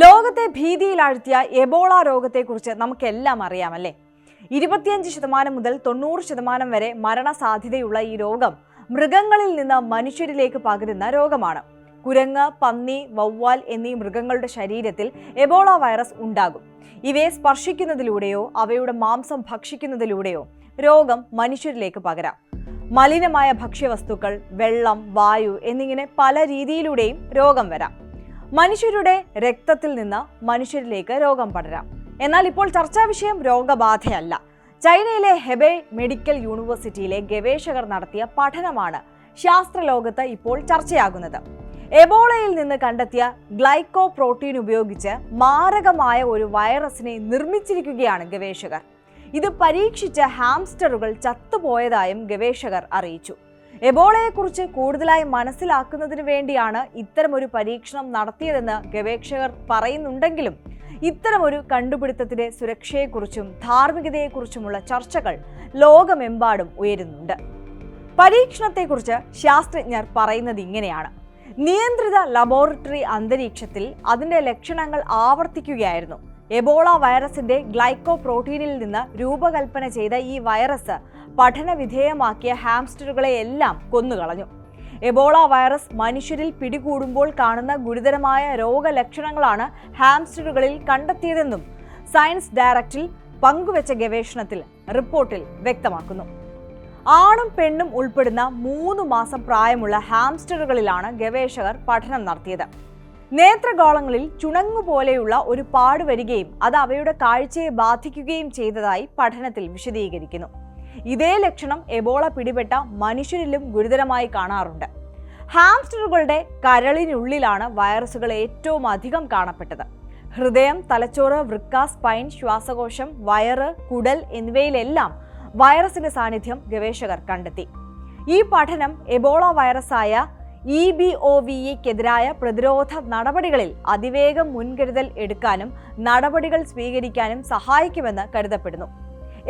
ലോകത്തെ ഭീതിയിലാഴ്ത്തിയ എബോള രോഗത്തെക്കുറിച്ച് നമുക്കെല്ലാം അറിയാമല്ലേ? ഇരുപത്തിയഞ്ച് ശതമാനം മുതൽ തൊണ്ണൂറ് ശതമാനം വരെ മരണസാധ്യതയുള്ള ഈ രോഗം മൃഗങ്ങളിൽ നിന്ന് മനുഷ്യരിലേക്ക് പകരുന്ന രോഗമാണ്. കുരങ്ങ് പന്നി വവ്വാൽ എന്നീ മൃഗങ്ങളുടെ ശരീരത്തിൽ എബോള വൈറസ് ഉണ്ടാകും. ഇവയെ സ്പർശിക്കുന്നതിലൂടെയോ അവയുടെ മാംസം ഭക്ഷിക്കുന്നതിലൂടെയോ രോഗം മനുഷ്യരിലേക്ക് പകരാം. മലിനമായ ഭക്ഷ്യവസ്തുക്കൾ വെള്ളം വായു എന്നിങ്ങനെ പല രീതിയിലൂടെയും രോഗം വരാം. മനുഷ്യരുടെ രക്തത്തിൽ നിന്ന് മനുഷ്യരിലേക്ക് രോഗം പടരാം. എന്നാൽ ഇപ്പോൾ ചർച്ചാ വിഷയം രോഗബാധയല്ല. ചൈനയിലെ ഹെബെ മെഡിക്കൽ യൂണിവേഴ്സിറ്റിയിലെ ഗവേഷകർ നടത്തിയ പഠനമാണ് ശാസ്ത്രലോകത്ത് ഇപ്പോൾ ചർച്ചയാകുന്നത്. എബോളയിൽ നിന്ന് കണ്ടെത്തിയ ഗ്ലൈക്കോ പ്രോട്ടീൻ ഉപയോഗിച്ച് മാരകമായ ഒരു വൈറസിനെ നിർമ്മിച്ചിരിക്കുകയാണ് ഗവേഷകർ. ഇത് പരീക്ഷിച്ച ഹാംസ്റ്ററുകൾ ചത്തുപോയതായും ഗവേഷകർ അറിയിച്ചു. എബോളയെക്കുറിച്ച് കൂടുതലായി മനസ്സിലാക്കുന്നതിന് വേണ്ടിയാണ് ഇത്തരമൊരു പരീക്ഷണം നടത്തിയതെന്ന് ഗവേഷകർ പറയുന്നുണ്ടെങ്കിലും ഇത്തരമൊരു കണ്ടുപിടുത്തത്തിന്റെ സുരക്ഷയെക്കുറിച്ചും ധാർമ്മികതയെക്കുറിച്ചുമുള്ള ചർച്ചകൾ ലോകമെമ്പാടും ഉയരുന്നുണ്ട്. പരീക്ഷണത്തെക്കുറിച്ച് ശാസ്ത്രജ്ഞർ പറയുന്നത് ഇങ്ങനെയാണ്. നിയന്ത്രിത ലബോറട്ടറി അന്തരീക്ഷത്തിൽ അതിന്റെ ലക്ഷണങ്ങൾ ആവർത്തിക്കുകയായിരുന്നു. എബോള വൈറസിന്റെ ഗ്ലൈക്കോ പ്രോട്ടീനിൽ നിന്ന് രൂപകൽപ്പന ചെയ്ത ഈ വൈറസ് പഠനവിധേയമാക്കിയ ഹാംസ്റ്ററുകളെ എല്ലാം കൊന്നുകളഞ്ഞു. എബോള വൈറസ് മനുഷ്യരിൽ പിടികൂടുമ്പോൾ കാണുന്ന ഗുരുതരമായ രോഗലക്ഷണങ്ങളാണ് ഹാംസ്റ്ററുകളിൽ കണ്ടെത്തിയതെന്നും സയൻസ് ഡയറക്റ്റിൽ പങ്കുവച്ച ഗവേഷണത്തിൽ റിപ്പോർട്ടിൽ വ്യക്തമാക്കുന്നു. ആണും പെണ്ണും ഉൾപ്പെടുന്ന മൂന്ന് മാസം പ്രായമുള്ള ഹാംസ്റ്ററുകളിലാണ് ഗവേഷകർ പഠനം നടത്തിയത്. നേത്രഗോളങ്ങളിൽ ചുണങ്ങുപോലെയുള്ള ഒരു പാട് വരികയും അത് അവയുടെ കാഴ്ചയെ ബാധിക്കുകയും ചെയ്തതായി പഠനത്തിൽ വിശദീകരിക്കുന്നു. ഇതേ ലക്ഷണം എബോള പിടിപെട്ട മനുഷ്യരിലും ഗുരുതരമായി കാണാറുണ്ട്. ഹാംസ്റ്ററുകളുടെ കരളിനുള്ളിലാണ് വൈറസുകൾ ഏറ്റവും അധികം കാണപ്പെട്ടത്. ഹൃദയം തലച്ചോറ് വൃക്ക സ്പൈൻ ശ്വാസകോശം വയറ് കുടൽ എന്നിവയിലെല്ലാം വൈറസിന്റെ സാന്നിധ്യം ഗവേഷകർ കണ്ടെത്തി. ഈ പഠനം എബോള വൈറസായ ഇ ബി ഒ വിയ്ക്കെതിരായ പ്രതിരോധ നടപടികളിൽ അതിവേഗം മുൻകരുതൽ എടുക്കാനും നടപടികൾ സ്വീകരിക്കാനും സഹായിക്കുമെന്ന് കരുതപ്പെടുന്നു.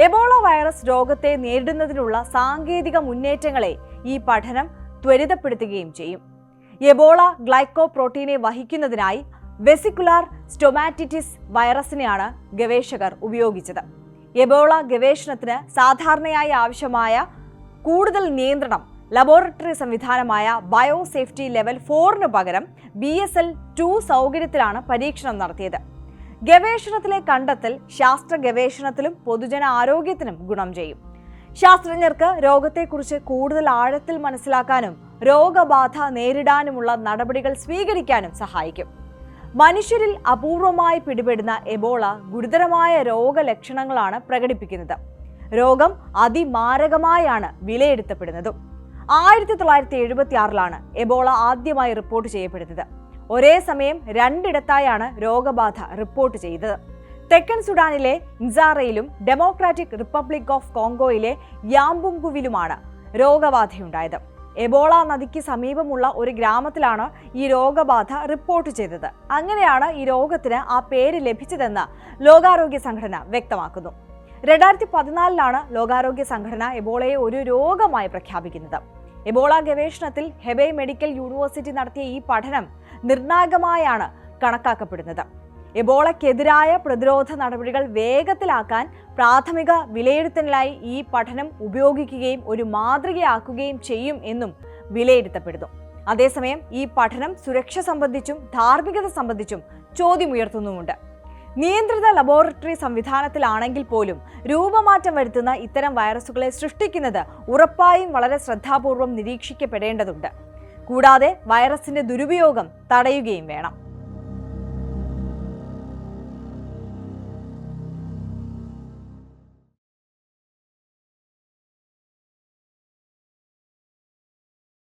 എബോള വൈറസ് രോഗത്തെ നേരിടുന്നതിനുള്ള സാങ്കേതിക മുന്നേറ്റങ്ങളെ ഈ പഠനം ത്വരിതപ്പെടുത്തുകയും ചെയ്യും. എബോള ഗ്ലൈക്കോ പ്രോട്ടീനെ വഹിക്കുന്നതിനായി വെസിക്കുലാർ സ്റ്റൊമാറ്റിറ്റിസ് വൈറസിനെയാണ് ഗവേഷകർ ഉപയോഗിച്ചത്. എബോള ഗവേഷണത്തിന് സാധാരണയായി ആവശ്യമായ കൂടുതൽ നിയന്ത്രണം ലബോറട്ടറി സംവിധാനമായ ബയോ സേഫ്റ്റി ലെവൽ ഫോറിന് പകരം ബി എസ് എൽ ടു സൗകര്യത്തിലാണ് പരീക്ഷണം നടത്തിയത്. ഗവേഷണത്തിലെ കണ്ടെത്തൽ ശാസ്ത്ര ഗവേഷണത്തിലും പൊതുജന ആരോഗ്യത്തിനും ഗുണം ചെയ്യും. ശാസ്ത്രജ്ഞർക്ക് രോഗത്തെക്കുറിച്ച് കൂടുതൽ ആഴത്തിൽ മനസ്സിലാക്കാനും രോഗബാധ നേരിടാനുമുള്ള നടപടികൾ സ്വീകരിക്കാനും സഹായിക്കും. മനുഷ്യരിൽ അപൂർവമായി പിടിപെടുന്ന എബോള ഗുരുതരമായ രോഗലക്ഷണങ്ങളാണ് പ്രകടിപ്പിക്കുന്നത്. രോഗം അതിമാരകമായാണ് വിലയിരുത്തപ്പെടുന്നതും. ആയിരത്തി തൊള്ളായിരത്തി എഴുപത്തി ആറിലാണ് എബോള ആദ്യമായി റിപ്പോർട്ട് ചെയ്യപ്പെടുന്നത്. ഒരേ സമയം രണ്ടിടത്തായാണ് രോഗബാധ റിപ്പോർട്ട് ചെയ്തത്. തെക്കൻ സുഡാനിലെ ഇൻസാറയിലും ഡെമോക്രാറ്റിക് റിപ്പബ്ലിക് ഓഫ് കോങ്കോയിലെ യാമ്പുങ്കുവിലുമാണ് രോഗബാധയുണ്ടായത്. എബോള നദിക്ക് സമീപമുള്ള ഒരു ഗ്രാമത്തിലാണ് ഈ രോഗബാധ റിപ്പോർട്ട് ചെയ്തത്. അങ്ങനെയാണ് ഈ രോഗത്തിന് ആ പേര് ലഭിച്ചതെന്ന് ലോകാരോഗ്യ സംഘടന വ്യക്തമാക്കുന്നു. രണ്ടായിരത്തി പതിനാലിലാണ് ലോകാരോഗ്യ സംഘടന എബോളയെ ഒരു രോഗമായി പ്രഖ്യാപിക്കുന്നത്. എബോള ഗവേഷണത്തിൽ ഹെബെ മെഡിക്കൽ യൂണിവേഴ്സിറ്റി നടത്തിയ ഈ പഠനം നിർണായകമായാണ് കണക്കാക്കപ്പെടുന്നത്. എബോളയ്ക്കെതിരായ പ്രതിരോധ നടപടികൾ വേഗത്തിലാക്കാൻ പ്രാഥമിക വിലയിരുത്തലിനായി ഈ പഠനം ഉപയോഗിക്കുകയും ഒരു മാതൃകയാക്കുകയും ചെയ്യും എന്നും വിലയിരുത്തപ്പെടുന്നു. അതേസമയം ഈ പഠനം സുരക്ഷ സംബന്ധിച്ചും ധാർമ്മികത സംബന്ധിച്ചും ചോദ്യമുയർത്തുന്നുമുണ്ട് നിയന്ത്രിത ലബോറട്ടറി സംവിധാനത്തിലാണെങ്കിൽ പോലും രൂപമാറ്റം വരുത്തുന്ന ഇത്തരം വൈറസുകളെ സൃഷ്ടിക്കുന്നത് ഉറപ്പായും വളരെ ശ്രദ്ധാപൂർവം നിരീക്ഷിക്കപ്പെടേണ്ടതുണ്ട്. കൂടാതെ വൈറസിന്റെ ദുരുപയോഗം തടയുകയും വേണം.